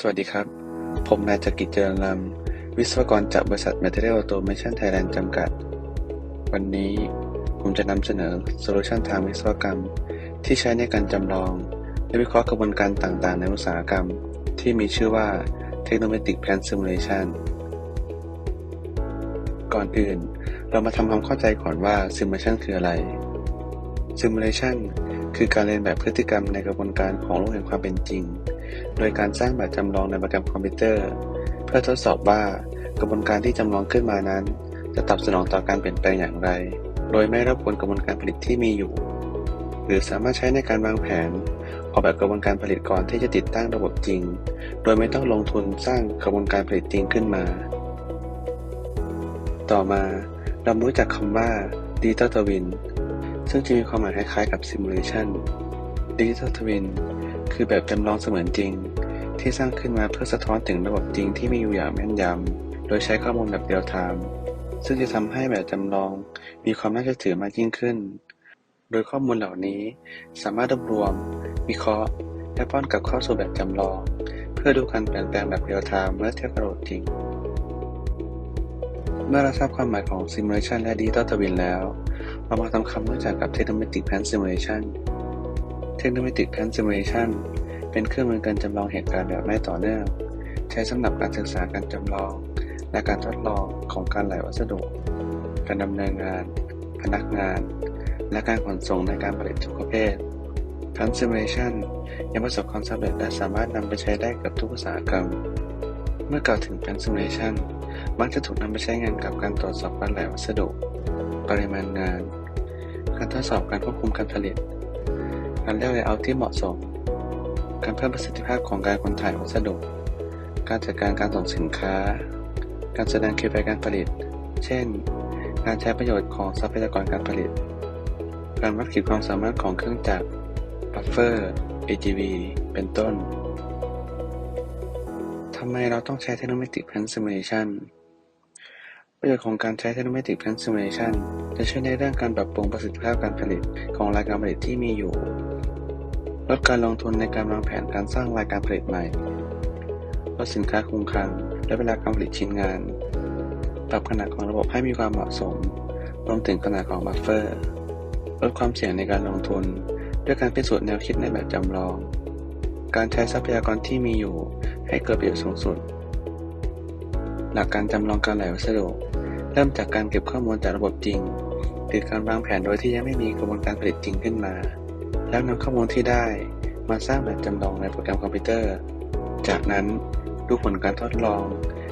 สวัสดีครับ ผมนายจักริจเจริญลำวิศวกรจากบริษัท Material Automation Thailand จำกัด วันนี้ผมจะนำเสนอโซลูชันทางวิศวกรรม ที่ใช้ในการจำลอง และวิเคราะห์กระบวนการต่างๆ ในอุตสาหกรรม ที่มีชื่อว่า Technometric Plant Simulation ก่อนอื่น เรามาทำความเข้าใจก่อนว่า Simulation คืออะไร Simulation คือการเรียนแบบพฤติกรรมในกระบวนการของโลกแห่งความเป็นจริง โดยการสร้างแบบจำลองในโปรแกรมคอมพิวเตอร์ เพื่อทดสอบว่ากระบวนการที่จำลองขึ้นมานั้น จะตอบสนองต่อการเปลี่ยนแปลงอย่างไร โดยไม่รบกวนกระบวนการผลิตที่มีอยู่ หรือสามารถใช้ในการวางแผน ออกแบบกระบวนการผลิตก่อนที่จะติดตั้งระบบจริง โดยไม่ต้องลงทุนสร้างกระบวนการผลิตจริงขึ้นมา ต่อมาเรารู้จักคำว่า Digital Twin ซึ่งจะมีความหมายคล้ายๆกับ Simulation Digital Twin คือแบบจำลองเสมือนจริง ที่สร้างขึ้นมาเพื่อสะท้อนถึงระบบจริงที่มีอยู่อย่างแม่นยำ โดยใช้ข้อมูลแบบเรียลไทม์ซึ่งจะทำให้แบบจำลองมีความน่าเชื่อถือมากยิ่งขึ้น โดยข้อมูลเหล่านี้สามารถรวบรวม วิเคราะห์ และป้อนกลับเข้าสู่แบบจำลอง เพื่อดูการเปลี่ยนแปลงแบบเรียลไทม์เมื่อเทียบกับระบบจริง เมื่อเราทราบความหมายของ Simulation และ Digital Twin แล้ว เรามาทำความรู้จักกับ Technometric Plant Simulation Technometric Plant Simulation เป็นเครื่องมือการจำลองเหตุการณ์แบบไม่ต่อเนื่อง ใช้สำหรับการศึกษาการจำลอง และการทดลองของการไหลวัสดุ การดำเนินงาน พนักงาน และการขนส่งในการผลิตทุกประเภท Plant Simulation ยังประสบความสำเร็จและสามารถนำไปใช้ได้กับทุกอุตสาหกรรม เมื่อกล่าวถึง Plant Simulation มักจะถูกนำไปใช้งานกับการตรวจสอบการไหลวัสดุ ปริมาณงาน การทดสอบการควบคุมการผลิต การเลือกเลเยอร์ที่เหมาะสม การเพิ่มประสิทธิภาพของการขนถ่ายวัสดุ การจัดการการส่งสินค้า การแสดง KPI การผลิต เช่น การใช้ประโยชน์ของทรัพยากรการผลิต การวัดขีดความสามารถของเครื่องจักร บัฟเฟอร์ AGV เป็นต้น ทำไมเราต้องใช้ Technometric Plant Simulation ประโยชน์ของการใช้ Technometric Plant Simulation จะช่วยในเรื่องการปรับปรุงประสิทธิภาพการผลิตของรายการผลิตที่มีอยู่ ลดการลงทุนในการวางแผนการสร้างรายการผลิตใหม่ ลดสินค้าคงคลังและเวลาการผลิตชิ้นงาน ปรับขนาดของระบบให้มีความเหมาะสม รวมถึงขนาดของบัฟเฟอร์ ลดความเสี่ยงในการลงทุน ด้วยการพิสูจน์แนวคิดในแบบจำลอง การใช้ทรัพยากรที่มีอยู่ให้เกิดประโยชน์สูงสุด หลักการจำลองการไหลวัสดุ ริ่มจากการเก็บข้อมูลจากระบบจริงหรือการวางแผนโดยที่ยังไม่มีกระบวนการผลิตจริงขึ้นมา แล้วนำข้อมูลที่ได้มาสร้างแบบจำลองในโปรแกรมคอมพิวเตอร์ จากนั้นดูผลการทดลอง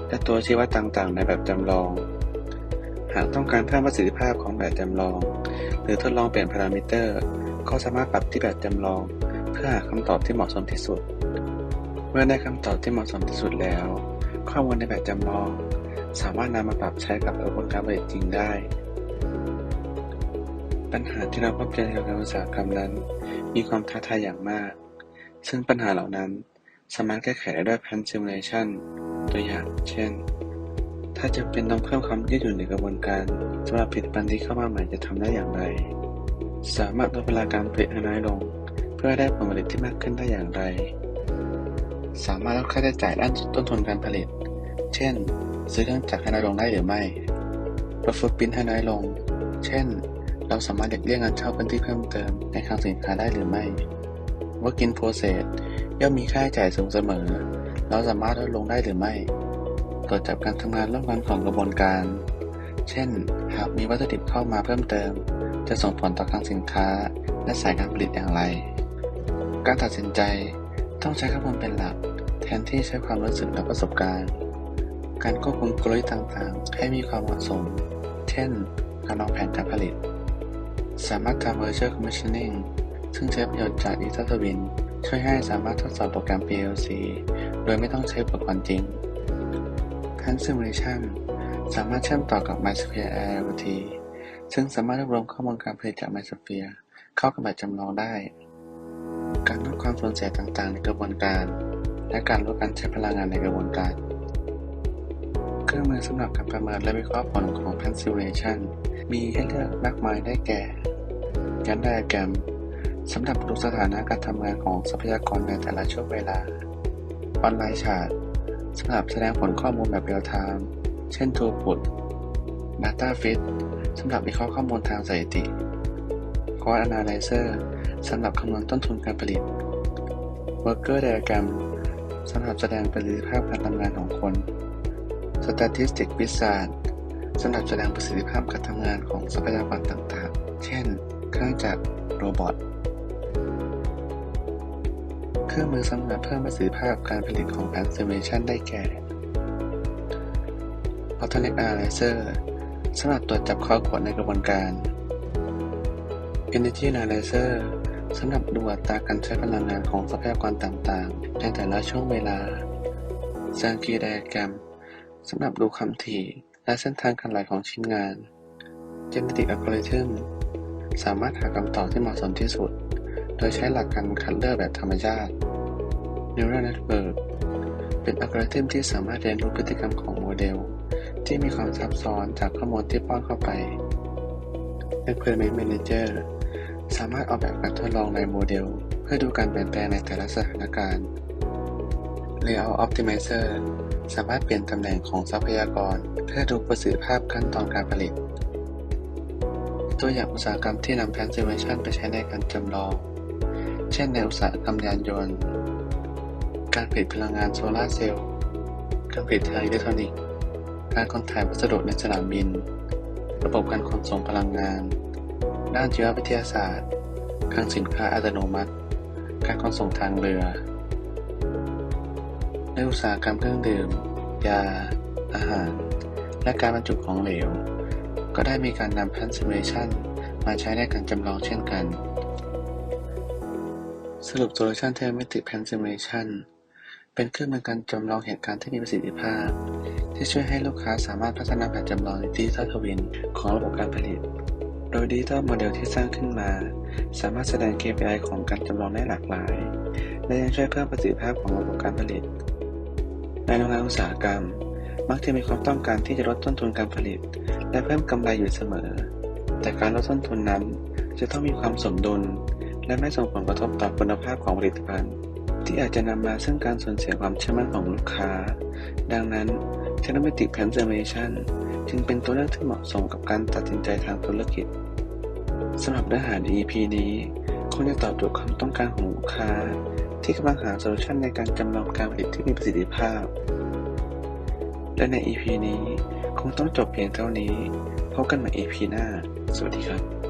และตัวชี้วัดต่างๆ ในแบบจำลอง หากต้องการเพิ่มประสิทธิภาพของแบบจำลอง หรือทดลองเปลี่ยนพารามิเตอร์ ก็สามารถปรับที่แบบจำลอง เพื่อหาคำตอบที่เหมาะสมที่สุด เมื่อได้คำตอบที่เหมาะสมที่สุดแล้ว ข้อมูลในแบบจำลอง สามารถนำมาปรับใช้กับกระบวนการผลิตจริงได้ ปัญหาที่เราพบเจอในอุตสาหกรรมนั้น มีความท้าทายอย่างมาก ซึ่งปัญหาเหล่านั้นสามารถแก้ไขได้ด้วย Plan Simulation ตัวอย่าง เช่น ถ้าจำเป็นต้องเพิ่มความยืดหยุ่นในกระบวนการสำหรับผลิตภัณฑ์ที่เข้ามาใหม่จะทำได้อย่างไร สามารถลดเวลาการผลิตให้น้อยลง เพื่อได้ผลผลิตที่มากขึ้นได้อย่างไร สามารถลดค่าใช้จ่ายด้านต้นทุนการผลิต เช่น ซื้อเครื่องจักรให้น้อยลงได้หรือไม่ลดฟุตปริ้นท์ให้น้อยลง เช่น เราสามารถเด็กเลี่ยงการเช่าพื้นที่เพิ่มเติมในคลังสินค้าได้หรือไม่ Work in process ย่อมมีค่าใช้จ่ายสูงเสมอ เราสามารถลดลงได้หรือไม่ตรวจจับการทำงานร่วมกันของกระบวนการ เช่น หากมีวัตถุดิบเข้ามาเพิ่มเติม จะส่งผลต่อคลังสินค้า และสายการผลิตอย่างไร การตัดสินใจต้องใช้ข้อมูลเป็นหลัก แทนที่ใช้ความรู้สึกและประสบการณ์ การควบคุมกลยุทธ์ต่างๆ ให้มีความเหมาะสม เช่น การวางแผนการผลิต สามารถทำ Virtual Commissioning ซึ่งใช้ประโยชน์จาก Digital Twin ช่วยให้สามารถทดสอบโปรแกรม PLC โดยไม่ต้องใช้อุปกรณ์จริง Plant Simulation สามารถเชื่อมต่อกับ MySphere IoT ซึ่งสามารถรวบรวมข้อมูลการผลิตจาก MySphere เข้ากับแบบจำลองได้ การลดความสูญเสียต่างๆ ในกระบวนการ และการลดการใช้พลังงานในกระบวนการ เครื่องมือสำหรับการประเมินและวิเคราะห์ผลของ Plant Simulation มีให้เลือกมากมายได้แก่ยันไดอะแกรมสำหรับดูสถานะการทำงานของทรัพยากรในแต่ละช่วงเวลา ออนไลน์ชาร์ตสำหรับแสดงผลข้อมูลแบบเรียลไทม์ เช่น Throughput DataFit สำหรับวิเคราะห์ข้อมูลทางสถิติ Cost Analyzer สำหรับคำนวณต้นทุนการผลิต Worker Diagram สำหรับแสดงประสิทธิภาพการทำงานของคน Statistic Wizard สำหรับแสดงประสิทธิภาพการทำงานของทรัพยากรต่างๆ เช่น เครื่องจักรโรบอท เครื่องมือสำหรับเพิ่มประสิทธิภาพการผลิตของ Transformation ได้แก่ Bottleneck Analyzer สำหรับตรวจจับข้อกฎในกระบวนการ Energy Analyzer สำหรับดูอัตราการใช้พลังงานของทรัพยากรต่างๆ ในแต่ละช่วงเวลา Sankey Diagram สำหรับดูความถี่และเส้นทางการไหลของชิ้นงาน Genetic Algorithm สามารถหาคำตอบที่เหมาะสมที่สุด โดยใช้หลักการคัดเลือกแบบธรรมชาติ Neural Network เป็นอัลกอริทึมที่สามารถเรียนรู้พฤติกรรมของโมเดล ที่มีความซับซ้อนจากข้อมูลที่ป้อนเข้าไป Experiment Manager สามารถออกแบบการทดลองในโมเดล เพื่อดูการเปลี่ยนแปลงในแต่ละสถานการณ์ Layout Optimizer สามารถเปลี่ยนตำแหน่งของทรัพยากร เพื่อดูประสิทธิภาพขั้นตอนการผลิต ตัวอย่างอุตสาหกรรมที่นำ Transformation ไปใช้ในการจำลอง เช่นในอุตสาหกรรมยานยนต์ การผลิตพลังงานโซลาร์เซลล์ การผลิตทางอิเล็กทรอนิกส์ การขนถ่ายวัสดุในสนามบิน ระบบการขนส่งพลังงาน ด้านชีววิทยาศาสตร์คลังสินค้าอัตโนมัติ การขนส่งทางเรือ ในอุตสาหกรรมเครื่องดื่ม ยา อาหาร และการบรรจุของเหลว ก็ได้มีการนำ Transformation มาใช้ในการจำลองเช่นกัน สรุป Solution Telematic Transformation เป็นเครื่องมือการจำลองเหตุการณ์ที่มีประสิทธิภาพ ที่ช่วยให้ลูกค้าสามารถพัฒนาแผนจำลองดิจิทัลทวินของระบบการผลิต โดยดิจิทัลโมเดลที่สร้างขึ้นมา สามารถแสดง KPI ของการจำลองได้หลากหลาย และยังช่วยเพิ่มประสิทธิภาพของระบบการผลิต ในโรงงานอุตสาหกรรม มักจะมีความต้องการที่จะลดต้นทุนการผลิต และเพิ่มกำไรอยู่เสมอ แต่การลดต้นทุนนั้น จะต้องมีความสมดุล และไม่ส่งผลกระทบต่อคุณภาพของผลิตภัณฑ์ ที่อาจจะนำมาซึ่งการสูญเสียความเชื่อมั่นของลูกค้า ดังนั้น Telematic Transformation จึงเป็นตัวเลือกที่เหมาะสมกับการตัดสินใจทางธุรกิจสำหรับเนื้อหาใน EP นี้คงจะตอบโจทย์ความต้องการของลูกค้า ที่กำลังหาโซลูชันในการจำลองการผลิตที่มีประสิทธิภาพ และใน EP นี้คงต้องจบเพียงเท่านี้ พบกันใหม่ EP หน้า สวัสดีครับ